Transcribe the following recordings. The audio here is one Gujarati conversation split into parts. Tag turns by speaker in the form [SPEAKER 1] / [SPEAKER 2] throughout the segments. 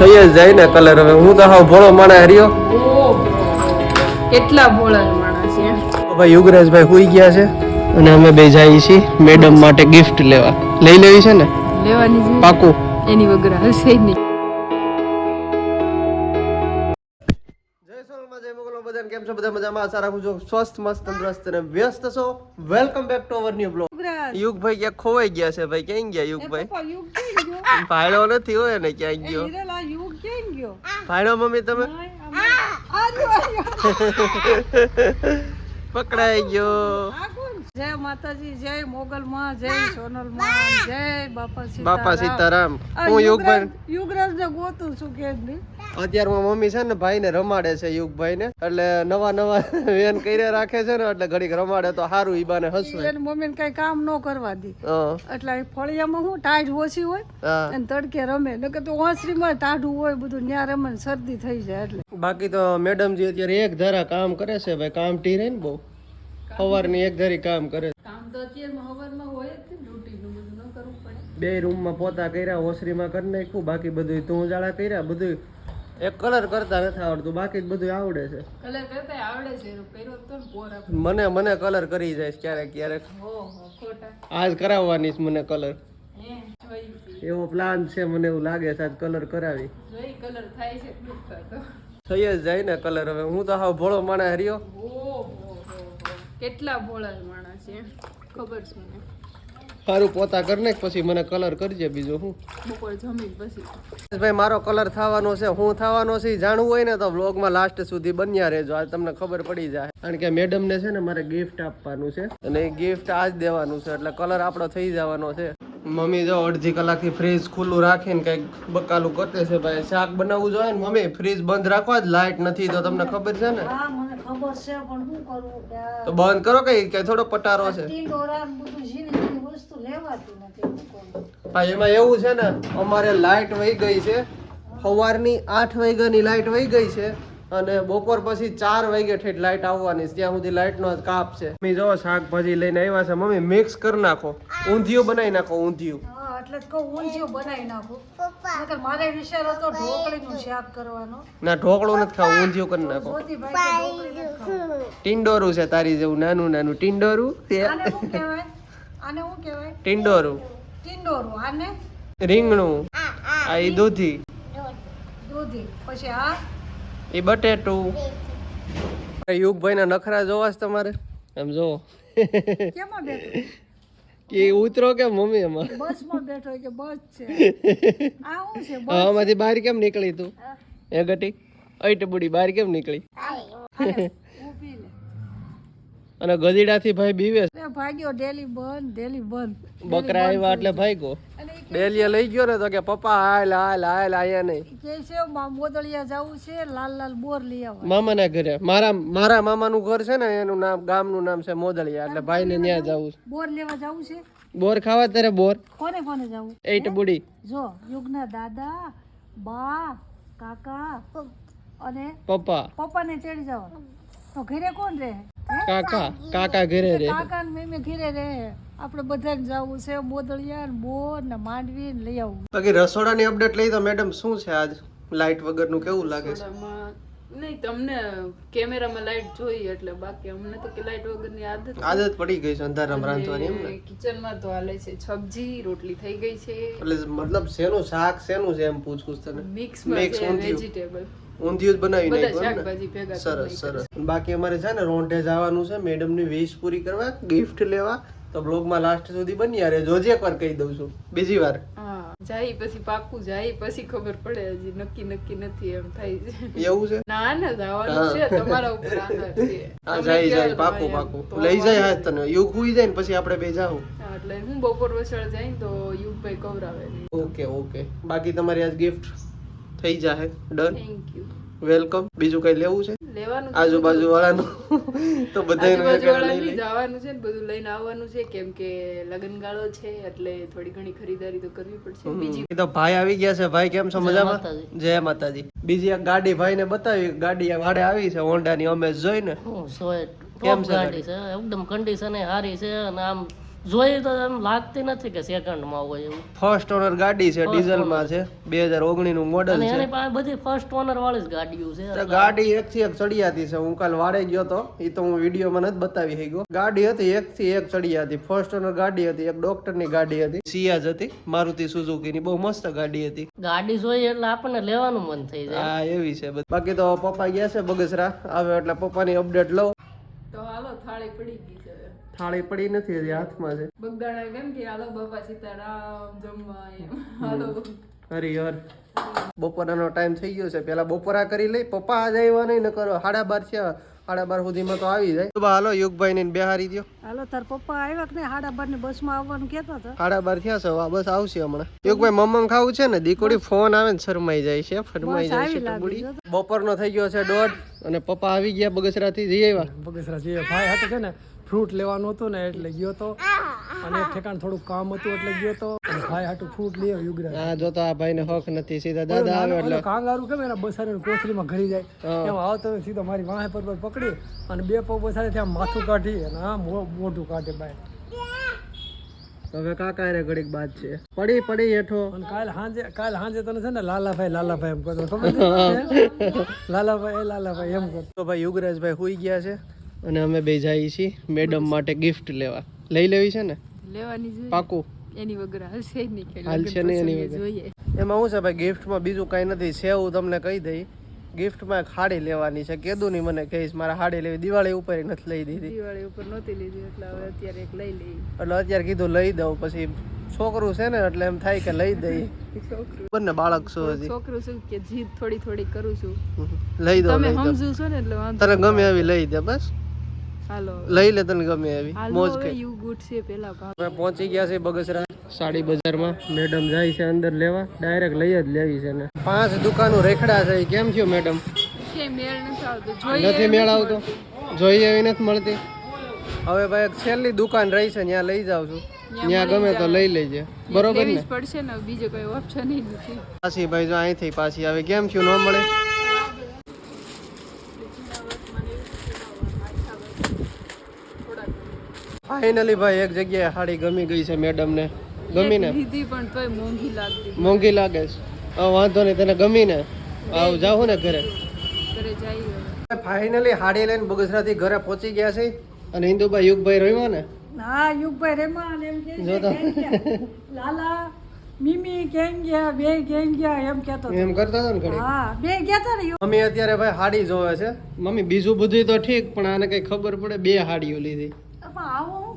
[SPEAKER 1] થઈ જ જાય ને કલર હવે. હું તો હા ભોળો માણા હર્યો
[SPEAKER 2] કેટલા ભોળા માણા છે?
[SPEAKER 1] ભાઈ યુગરાજભાઈ હોઈ ગયા છે. અને અમે બે જઈએ છીએ મેડમ માટે ગિફ્ટ લેવા. લઈ લેવી છે ને?
[SPEAKER 2] લેવાની
[SPEAKER 1] પાકું.
[SPEAKER 2] એની વગર હશે જ નહીં.
[SPEAKER 1] કેમ છો? બધા મજામાં? આશા રાખું છું સ્વસ્થ મસ્ત તંદુરસ્ત અને વ્યસ્ત છો. Welcome back to our new blog યુગભાઈ ક્યાં ખોવાઈ ગયા છે ભાઈ? ક્યાં ગયા યુગભાઈ? ભાઈડો નથી હોય ને ક્યાં ગયો? ભાઈડો મમ્મી તમે? પકડાઈ ગયો.
[SPEAKER 2] જય માતાજી જય મોગલ માં જય સોનલમાં જય બાપા
[SPEAKER 1] બાપા સીતારામ. હું યુગભાઈ.
[SPEAKER 2] યુગરાજ ને ગોતું છું કે
[SPEAKER 1] અત્યારમાં મમ્મી છે ને ભાઈ ને રમાડે છે યુગભાઈ ને એટલે નવા નવા વેન કર્યા રાખે છે ને એટલે ઘડીક રમાડે તો સારું ઈબાને હસવે.
[SPEAKER 2] એની મમ્મી કઈ કામ ન કરવા દી. એટલે ફળિયામાં હું ટાઢ ઓછી હોય અને તડકે રમે. નકર તો ઓસરીમાં ટાઢું હોય બધું ન્યા રમે શરદી થઈ જાય એટલે.
[SPEAKER 1] બાકી તો મેડમજી અત્યારે એક ધારા કામ કરે છે ભાઈ કામ ટી રહે ને બહુ. સવારની એક ધારી કામ કરે છે.
[SPEAKER 2] કામ તો અત્યારમાં હવારમાં હોય જ ડ્યુટીનું બધું ન કરવું પડે.
[SPEAKER 1] બે રૂમમાં પોતા કર્યા ઓસરીમાં કરી નાખ્યું બાકી બધું તું જાળા કર્યા બધું એક કલર કરતા નથી આવડતું બાકી બધું આવડે છે.
[SPEAKER 2] કલર કરતા આવડે છે પહેરો તો
[SPEAKER 1] મને મને કલર કરી જાય ક્યારેક ક્યારેક.
[SPEAKER 2] ખોટા.
[SPEAKER 1] આજ કરાવવાની છે મને કલર એવો પ્લાન છે મને એવું લાગે છે આજ કલર કરાવી.
[SPEAKER 2] જોઈ કલર થાય છે
[SPEAKER 1] થઈ જ જાય ને કલર હવે. હું તો હાવ ભોળો માણા હર્યો
[SPEAKER 2] કેટલા ભોળા માણસ છે ખબર છે ને
[SPEAKER 1] સારું પોતા કરી નાખ પછી મને કલર કરજે બીજો હું.
[SPEAKER 2] બપોર જમીન પછી.
[SPEAKER 1] ભાઈ મારો કલર થવાનો છે હું થવાનો છે જાણવું હોય ને તો વ્લોગમાં લાસ્ટ સુધી બન્યા રહેજો. આજ તમને ખબર પડી જાય. કારણ કે મેડમ ને છે ને મારે ગિફ્ટ આપવાનું છે. અને એ ગિફ્ટ આજ દેવાનું છે એટલે કલર આપણો થઈ જવાનો છે. મમ્મી જો અડધી કલાકથી ફ્રીજ ખુલ્લું રાખીને કંઈક બકાલું કરતે છે ભાઈ. શાક બનાવવું જોઈએ ને મમ્મી ફ્રીજ બંધ રાખવા જ લાઇટ નથી તો તમને ખબર છે ને?
[SPEAKER 2] હા મને ખબર છે પણ શું કરવું કે આ
[SPEAKER 1] તો બંધ કરો કઈ કે થોડો પટારો છે?
[SPEAKER 2] વસ્તુ લેવાતી નથી
[SPEAKER 1] હા એમાં એવું છે ને અમારે લાઇટ વહી ગઈ છે. સવારની આઠ વાગ્યાની લાઇટ વહી ગઈ છે અને બપોર પછી ચાર વાગે ઠેઠ લાઇટ આવવાની છે. ત્યાં સુધી લાઇટનો કાપ છે. મમ્મી જો શાકભાજી લઈને આવ્યા છે. મમ્મી મિક્સ કરી નાખો. ઊંધિયું બનાવી નાખો ઊંધિયું.
[SPEAKER 2] એટલે કહું ઊંધિયું બનાવી નાખું. નકર મારે વિચાર હતો ઢોકળીનું શાક કરવાનો.
[SPEAKER 1] ના ઢોકળું નથી ખાવું ઊંધિયું કરી નાખો. ટીંડોરું છે તારી જેવું નાનું નાનું ટીંડોરું તે
[SPEAKER 2] આને શું કહેવાય?
[SPEAKER 1] ટિંડોરું.
[SPEAKER 2] ટીંડોરું. આને?
[SPEAKER 1] રીંગણું. આ એ દૂધી.
[SPEAKER 2] દૂધી. પછી આ?
[SPEAKER 1] એ બટેટું. યુગભાઈ ના નખરા જોવા છે તમારે? એમ જો
[SPEAKER 2] કેમાં બેઠો?
[SPEAKER 1] કે ઉતરો કે મમ્મી એમાં?
[SPEAKER 2] બસમાં બેઠો કે બસ છે? આ હું છે બસ?
[SPEAKER 1] આમાંથી બહાર કેમ નીકળી તું? એ ગટી? અઈટ બુડી બહાર કેમ નીકળી? અને ગધેડાથી ભાઈ બીવે.
[SPEAKER 2] ભાગ્યો ડેલી બંધ ડેલી બંધ.
[SPEAKER 1] બકરા આવ્યા એટલે ભાગ્યો. ડેલીએ લઈ ગયો ને તો કે પપ્પા હાલ હાલ હાલ આયા નહીં.
[SPEAKER 2] કે છે મોદળિયા જવું છે લાલ લાલ બોર લઈ આવવા.
[SPEAKER 1] મામાના ઘરે. મારા મારા મામાનું ઘર છે ને એનું નામ ગામનું નામ છે મોદળિયા એટલે ભાઈને ત્યાં જવું છે.
[SPEAKER 2] બોર લેવા જવું છે?
[SPEAKER 1] બોર ખાવા ત્યારે બોર?
[SPEAKER 2] કોને કોને જવું?
[SPEAKER 1] એટ બુડી.
[SPEAKER 2] જો યુગના દાદા બા કાકા અને
[SPEAKER 1] પપ્પા
[SPEAKER 2] પપ્પાને તેડી જવા તો ઘરે કોણ રહે?
[SPEAKER 1] કાકા કાકા ઘરે રે
[SPEAKER 2] કાકા ને મેમે ઘરે રહે. આપણે બધાને જવું છે બોદળિયા ને બોર ને માંડવી ને લઈ આવવું
[SPEAKER 1] બાકી રસોડાની અપડેટ લઈ તો મેડમ શું છે આજ? લાઇટ વગરનું કેવું લાગે છે?
[SPEAKER 3] નહીં તમને કેમેરામાં લાઈટ જોઈ એટલે બાકી અમને તો કે લાઈટ વગરની આદત
[SPEAKER 1] આદત પડી ગઈ છે અંધારામાં રાંધવાની એમ ને?
[SPEAKER 3] કિચનમાં તો હાલે છે સબ્જી રોટલી થઈ ગઈ છે.
[SPEAKER 1] એટલે મતલબ શેનું શાક શેનું છે એમ પૂછું છું તને?
[SPEAKER 3] મિક્સ
[SPEAKER 1] મિક્સ
[SPEAKER 3] છે વેજીટેબલ
[SPEAKER 1] ઊંધિયું જ બનાવી નાખ્યું. સરસ. સરસ બાકી અમારે છે ને રોંઢે જવાનું છે મેડમની વેશ પૂરી કરવા ગિફ્ટ લેવા. તો બ્લોગમાં લાસ્ટ સુધી બન્યા રહે જોજે એકવાર કહી દઉં છું. બીજી વાર.
[SPEAKER 3] જાય પછી પાકું જાય પછી ખબર પડે હજી. નક્કી નક્કી નથી એમ થાય છે.
[SPEAKER 1] એવું છે?
[SPEAKER 3] ના ના જવાનું છે. તમારા ઉપર આધાર છે.
[SPEAKER 1] હા જાય જાય. પાકું પાકું લઈ જાય હા તને. યુગ હુઈ જાય ને પછી આપણે બે જાઉં
[SPEAKER 3] એટલે હું બપોર વસળ જાય તો તો યુગભાઈ કવરાવે
[SPEAKER 1] ઓકે ઓકે. બાકી તમારી આજ ગિફ્ટ થઈ જાહે. ડન
[SPEAKER 3] થેન્ક યુ
[SPEAKER 1] વેલકમ બીજું કઈ લેવું છે?
[SPEAKER 3] લેવાનું
[SPEAKER 1] આજુબાજુ વાળાનું. તો બધા.
[SPEAKER 3] જવાનું છે ને બધું લઈને આવવાનું છે. કેમ કે લગનગાળો છે એટલે થોડી ઘણી ખરીદારી તો કરવી પડશે. બીજી
[SPEAKER 1] તો ભાઈ આવી ગયા છે. ભાઈ કેમ છો મજામાં? જય માતાજી. બીજી એક ગાડી ભાઈને બતાવી. ગાડી વાડે આવી છે હોન્ડા ની અમે જોઈને.
[SPEAKER 4] ને સોય
[SPEAKER 1] કેમ છે
[SPEAKER 4] ગાડી છે. એકદમ કન્ડિશન સારી છે અને આમ જોઈએ તો એમ લાગતી નથી કે સેકન્ડમાં હોય એવું.
[SPEAKER 1] ફર્સ્ટ ઓનર ગાડી છે ડીઝલમાં છે બે હજાર ઓગણીસનું મોડલ છે.
[SPEAKER 4] એની પાસે બધી ફર્સ્ટ ઓનર વાળી જ ગાડીઓ છે.
[SPEAKER 1] ગાડી એક થી એક ચડિયાતી છે. હું કાલ વાડે ગયો તો એ તો હું વિડીયોમાં નથી બતાવી શક્યો. ગાડી હતી એક થી એક ચડિયાતી. ફર્સ્ટ ઓનર ગાડી હતી એક ડોક્ટરની ગાડી હતી. સિયાજ હતી મારુતિ સુઝુકી ની બહુ મસ્ત ગાડી હતી.
[SPEAKER 4] ગાડી જોઈએ એટલે આપણને લેવાનું મન થઈ જાય.
[SPEAKER 1] હા એવી છે બધી. બાકી તો પપ્પા ગયા છે બગસરા. આવે એટલે પપ્પાની અપડેટ લઉં.
[SPEAKER 3] તો હાલો થાળી પડી ગઈ.
[SPEAKER 1] થાળી પડી નથી હજી હાથમાં છે.
[SPEAKER 3] બગદાણા કેમ કે હાલો બાપા સીતારામ જમવા એમ. હાલો
[SPEAKER 1] હરિહર બપોરાનો ટાઈમ થઈ ગયો છે. પેલા બપોરા કરી લઈ પપ્પા આજ આવ્યા નહીં ન કરો સાડા બાર છે. સાડા બાર સુધીમાં તો આવી જાય. બા હાલો યુગભાઈ ને બેહારી દો
[SPEAKER 2] હાલો તાર પપ્પા આવ્યા કે નહીં? હાડા બારની બસમાં આવવાનું કહેતા હતા.
[SPEAKER 1] સાડા બાર થયા છે બસ આવશે હમણાં. યુગભાઈ મમ્મમ ખાવું છે ને? દીકરી ફોન આવે ને શરમાઈ જાય છે ફરમાઈ જાય છે બપોરનો થઈ ગયો છે દોઢ અને પપ્પા આવી ગયા બગસરા થી જઈ આવ્યા.
[SPEAKER 5] બગસરા જઈ ભાઈ હતો છે ને ફ્રૂટ લેવાનું હતું ને એટલે ગયો તો. અને ઠેકાણ થોડું કામ હતું એટલે ગયો તો. ભાઈ હાટું ફ્રૂટ લઈ આવ્યો યુગરાજ.
[SPEAKER 1] હા જો તો આ ભાઈ ને હક નથી સીધા દાદા આવ્યો એટલે.
[SPEAKER 5] કાંગારું કેમ એના બસારી કોથળીમાં ઘરી જાય? એમ આવ તો સીધો મારી વાહે પર પર પકડી અને બે પગ બસારે ત્યાં માથું કાઢી અને આ મોઢું કાઢે ભાઈ
[SPEAKER 1] હવે કાકા રે ઘડીક બાદ છે. પડી પડી હેઠો.
[SPEAKER 5] અને કાલ હાંજે કાલ હાંજે તને છે ને લાલાભાઈ લાલાભાઈ એમ કહો ખબર છે? લાલાભાઈ એ લાલાભાઈ એમ કહો
[SPEAKER 1] તો ભાઈ યુગરાજભાઈ હુઈ ગયા છે. અને અમે બે જઈએ છીએ મેડમ માટે ગિફ્ટ લેવા. લઈ લેવી છે ને?
[SPEAKER 3] લેવાની જોઈએ.
[SPEAKER 1] પાકું.
[SPEAKER 3] એની વગર હાલશે નહીં કે
[SPEAKER 1] હાલશે નહીં એની વગર.
[SPEAKER 3] જોઈએ.
[SPEAKER 1] એમાં હું છે ભાઈ ગિફ્ટમાં બીજું કાંઈ નથી. છે હું તમને કહી દઈ. ગિફ્ટમાં એક હાડી લેવાની છે. કીધું નહીં મને કહીશ મારે હાડી લેવી. દિવાળી ઉપર નથી લઈ દીધી.
[SPEAKER 3] દિવાળી ઉપર નહોતી લીધી એટલે હવે અત્યારે એક લઈ લઈ
[SPEAKER 1] એટલે અત્યારે કીધું લઈ દઉં. પછી છોકરું છે ને એટલે એમ થાય કે લઈ દઈ
[SPEAKER 3] છોકરું.
[SPEAKER 1] બંને બાળક છો હજી?
[SPEAKER 3] છોકરું છું કે જીદ થોડી થોડી કરું છું.
[SPEAKER 1] લઈ દઉં
[SPEAKER 3] તમે સમજુ છો ને એટલે
[SPEAKER 1] તને ગમે એવી લઈ દે બસ.
[SPEAKER 3] હાલો.
[SPEAKER 1] લઈ લે તને ગમે એવી. મોજ કે
[SPEAKER 3] યુ ગુડ છે પેલા ભાગ
[SPEAKER 1] પહોંચી ગયા છે બગસરા. સાડી બજારમાં મેડમ જાય છે અંદર લેવા. ડાયરેક્ટ લઈ જ લેવી છે ને પાંચ દુકાનો રેખડા છે. કેમ થયું મેડમ?
[SPEAKER 3] કે મેળ નથી આવતો. જોઈએ
[SPEAKER 1] નથી મેળ આવતો? જોઈએ એવી નથી મળતી? હવે ભાઈ એક છેલ્લી દુકાન રહી છે. ત્યાં લઈ જાઉં છું. ત્યાં ગમે તો લઈ લેજે. બરોબર ને?
[SPEAKER 3] પડશે ને બીજો કોઈ ઓપ્શન નથી.
[SPEAKER 1] પાછી ભાઈ જો અહીંથી પાછી આવે. કેમ થયું? ન મળે? ફાઇનલી ભાઈ એક જગ્યાએ સાડી ગમી ગઈ છે મેડમ ને ગમી ને
[SPEAKER 3] લીધી પણ તોય મોંઘી લાગતી.
[SPEAKER 1] મોંઘી લાગે છે. હા વાંધો નહીં તને ગમી ને આવ જાઉં ને ઘરે.
[SPEAKER 3] ઘરે જઈએ
[SPEAKER 1] ફાઇનલી હાડી લઈને બગસરાથી ઘરે પહોંચી ગયા છે. અને ઇન્દુભાઈ યુગભાઈ રહ્યો ને?
[SPEAKER 2] હા યુગભાઈ રેમા અને એમ કે
[SPEAKER 1] જો તો.
[SPEAKER 2] લાલા મીમી કેમ ગયા બે કેમ ગયા એમ કહેતો હતો.
[SPEAKER 1] એમ કરતા હતા ને ઘડી
[SPEAKER 2] હા બે કહેતા ને
[SPEAKER 1] મમ્મી અત્યારે ભાઈ હાડી જોવે છે. મમ્મી બીજું બધું તો ઠીક પણ આને કઈ ખબર પડે બે હાડીઓ લીધી.
[SPEAKER 2] પણ આવો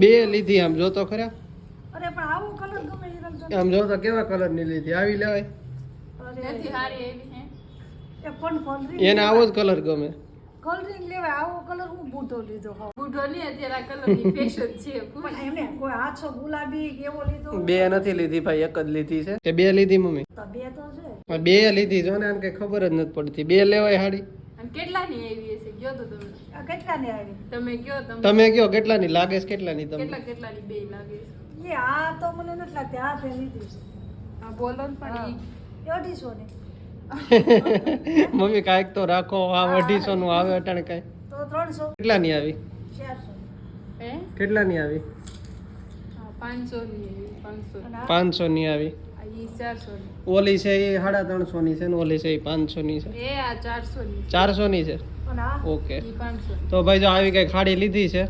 [SPEAKER 1] બે લીધી આમ જોતો ખરા?
[SPEAKER 2] અરે પણ આવો કલર ગમે
[SPEAKER 1] આમ જોતો કેવા કલરની લીધી? આવી લેવાય.
[SPEAKER 3] નથી હારી એવી હે.
[SPEAKER 2] એ પણ કોલરી
[SPEAKER 1] એને આવો જ કલર ગમે.
[SPEAKER 2] કોલરી લેવાય. આવો કલર હું બૂટો લીધો હો
[SPEAKER 3] બુઢો લે અત્યારે આ કલરની ફેશન છે
[SPEAKER 2] પણ એમને કોઈ આછો ગુલાબી કેવો લીધો
[SPEAKER 1] બે નથી લીધી ભાઈ એક જ લીધી છે. કે બે લીધી મમ્મી.
[SPEAKER 2] તો બે તો છે.
[SPEAKER 1] પણ બે લીધી જો ને આને કઈ ખબર જ નથી પડતી. બે લેવાય હાડી.
[SPEAKER 3] અને કેટલાની આવી છે ગયો તો તમે.
[SPEAKER 2] કેટલાની આવી?
[SPEAKER 3] તમે કયો તમે
[SPEAKER 1] તમે કયો કેટલાની લાગે છે કેટલાની તમને?
[SPEAKER 3] કેટલા કેટલાની બે લાગે છે?
[SPEAKER 2] એ આ તો મને નથી લાગતી આ તે દીધી છે.
[SPEAKER 3] આ બોલો ને પણ ઈ.
[SPEAKER 2] એ અઢીસો ની.
[SPEAKER 1] મમ્મી કાંઈક તો રાખો આ અઢીસો નું આવે અટાણે કાંઈ.
[SPEAKER 2] તો ત્રણસો.
[SPEAKER 1] કેટલાની આવી?
[SPEAKER 2] ચારસો.
[SPEAKER 3] હે?
[SPEAKER 1] કેટલાની આવી?
[SPEAKER 3] હા પાંચસો ની આવી પાંચસો.
[SPEAKER 1] ની આવી. ઓલી છે એ સાડા ત્રણસો ની છે ને ઓલી છે એ પાંચસો ની છે.
[SPEAKER 3] ચારસો ની
[SPEAKER 1] છે ઓકે.
[SPEAKER 3] ની
[SPEAKER 1] તો ભાઈ જો આવી કઈ ખાડી લીધી છે?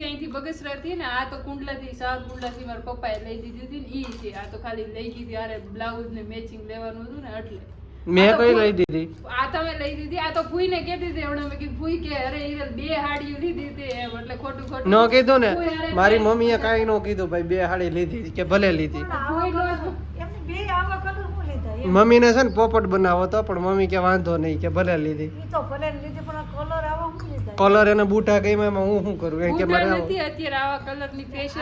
[SPEAKER 3] અહીંથી બગસરા થી ને આ તો કુંડલાથી સાત કુંડલાથી મારા પપ્પાએ લઈ દીધી હતી ને ઈ છે. આ તો ખાલી લઈ દીધી આરે બ્લાઉઝ ને મેચિંગ લેવાનું હતું ને એટલે.
[SPEAKER 1] મેં કઈ લઈ દીધી?
[SPEAKER 3] આ તમે લઈ દીધી. આ તો ફૂઈને કહેતી હતી. હમણાં મેં કીધું કે? અરે બે હાડીઓ લીધી હતી એમ. એટલે ખોટું ખોટું
[SPEAKER 1] ન કીધું ને? મારી મમ્મીએ કાંઈ ન કીધું ભાઈ. બે હાડી લીધી કે ભલે લીધી
[SPEAKER 3] નો
[SPEAKER 2] એમને બે આવા કલર હું
[SPEAKER 1] ને છે ને પોપટ બનાવો તો પણ મમ્મી કે વાંધો નહીં કે ભલે લીધી.
[SPEAKER 2] ઈ તો ભલે ને લીધી પણ આ કલર
[SPEAKER 1] એને બૂટા કઈ માં હું શું કરું? એમ કે મારે
[SPEAKER 3] નથી અત્યારે આવા કલરની ફેશન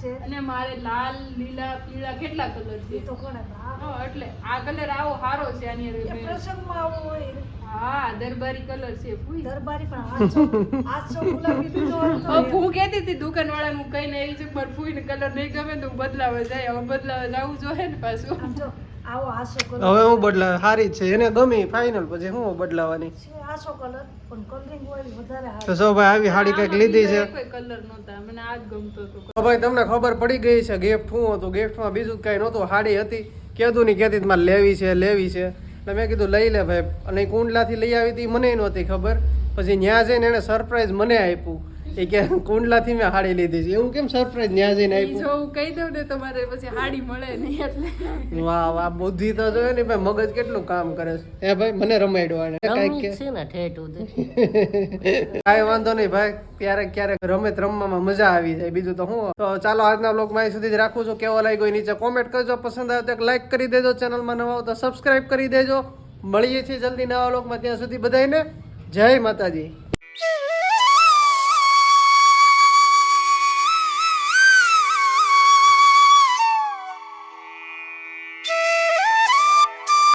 [SPEAKER 3] છે. અને મારે લાલ લીલા પીળા કેટલા કલર છે?
[SPEAKER 2] તો કોણ આ
[SPEAKER 3] એટલે આ કલર આવો સારો છે આની
[SPEAKER 2] એ. પ્રસંગમાં આવો હોય.
[SPEAKER 3] હા દરબારી કલર છે ફૂઈ.
[SPEAKER 2] દરબારી પણ આછો આછો ગુલાબી લીધો હોય
[SPEAKER 3] હું કહેતી હતી દુકાન વાળા હું કઈ ને એવી છે ફૂઈને કલર નહીં ગમે તો હું બદલાવા જાય હવે બદલાવા જવું જોઈએ ને પાછું.
[SPEAKER 2] આવો આસો કલર
[SPEAKER 1] હવે હું બદલા સારી જ છે. એને ગમી ફાઇનલ પછી હું બદલાવાની.
[SPEAKER 2] છે આસો કલર પણ કલરિંગ વાળી વધારે હારી.
[SPEAKER 1] તો સો ભાઈ આવી સાડી કંઈક લીધી છે?
[SPEAKER 3] કોઈ કલર નહોતા. મને આ જ ગમતો હતો
[SPEAKER 1] તો ભાઈ તમને ખબર પડી ગઈ છે ગિફ્ટ શું હતું? ગિફ્ટમાં બીજું કઈ નહોતું. સાડી હતી. કેદું ની કેતી મારે લેવી છે લેવી છે. એટલે મેં કીધું લઈ લે ભાઈ. અને કુંડલાથી લઈ આવી હતી મને નહોતી ખબર. પછી ત્યાં જઈને એને સરપ્રાઈઝ મને આપ્યું. એ કે કુંડલાથી મેં હાડી લીધી છે. એવું કેમ સરપ્રાઈઝ ત્યાં જઈને આપ્યું
[SPEAKER 3] જો હું કહી દઉં ને તમારે પછી હાડી મળે નહીં એટલે.
[SPEAKER 1] વાહ વાહ બુદ્ધિ તો જોયો ને ભાઈ મગજ કેટલું કામ કરે છે? એ ભાઈ મને રમાડ્યો આને
[SPEAKER 4] કાઈ
[SPEAKER 1] કે
[SPEAKER 4] છે ને ઠેઠ ઉદે.
[SPEAKER 1] કાઈ વાંધો નહીં ભાઈ ક્યારેક ક્યારેક રમત રમવામાં મજા આવી જાય. બીજું તો હું તો ચાલો આજના બ્લોગમાં સુધી જ રાખું છું. કેવો લાગ્યો એ નીચે કોમેન્ટ કરજો. પસંદ આવે તો એક લાઈક કરી દેજો. ચેનલમાં નવા તો સબસ્ક્રાઈબ કરી દેજો. મળીએ છીએ જલ્દી નવા બ્લોગમાં ત્યાં સુધી બધાને જય માતાજી.